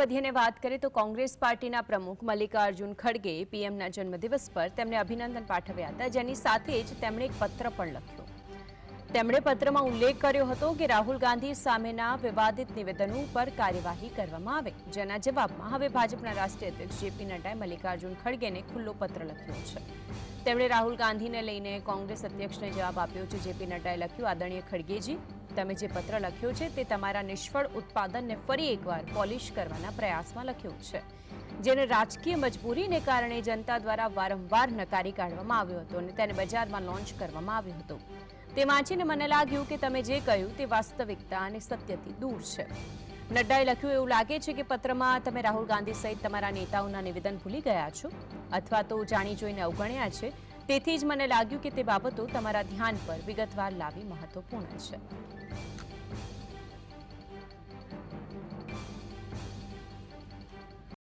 વધીને વાત કરીએ તો કોંગ્રેસ પાર્ટીના પ્રમુખ મલ્લિકાર્જુન ખડગે પીએમના જન્મદિવસ પર તેમને અભિનંદન પાઠવ્યા હતા. જેની સાથે જ તેમણે એક પત્ર પણ લખ્યો. તેમણે પત્રમાં ઉલ્લેખ કર્યો હતો કે રાહુલ ગાંધી સામેના વિવાદિત નિવેદનો પર કાર્યવાહી કરવામાં આવે, જેના જવાબમાં હવે ભાજપના રાષ્ટ્રીય અધ્યક્ષ જેપી નડ્ડાએ મલ્લિકાર્જુન ખડગેને ખુલ્લો પત્ર લખ્યો છે. તેમણે રાહુલ ગાંધીને લઈને કોંગ્રેસ અધ્યક્ષને જવાબ આપ્યો છે. જેપી નડ્ડાએ લખ્યું, આદરણીય ખડગેજી તમે જે પત્ર લખ્યો છે તે તમારા નિષ્ફળ ઉત્પાદનને ફરી એકવાર પોલિશ કરવાના પ્રયાસમાં લખ્યું છે. જેને રાજકીય મજબૂરીને કારણે જનતા દ્વારા વારંવાર નકારી કાઢવામાં આવ્યો હતો અને તેને બજારમાં લોન્ચ કરવામાં આવ્યો હતો. તે વાંચીને મને લાગ્યું કે તમે જે કહ્યું તે વાસ્તવિકતા અને સત્યથી દૂર છે. નડ્ડાએ લખ્યું, એવું લાગે છે કે પત્રમાં તમે રાહુલ ગાંધી સહિત તમારા નેતાઓના નિવેદન ભૂલી ગયા છો? અથવા તો જાણી જોઈને અવગણ્યા છે? તેથી જ મને લાગ્યું કે તે બાબતો તમારા ધ્યાન પર વિગતવાર લાવી મહત્વપૂર્ણ છે.